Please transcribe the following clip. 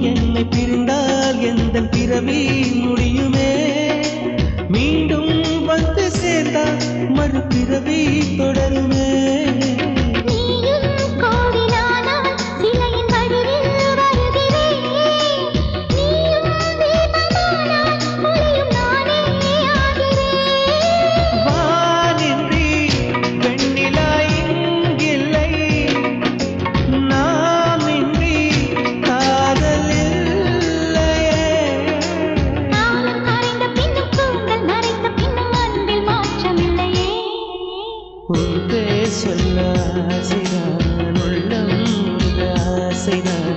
என்னை பிரிந்தால் எந்த பிறவி முடியுமே. மீண்டும் வந்து சேர்ந்தால் மறு ஒன்றே சொல்ல ஆசைதான் உள்ளம் ஆசைதான்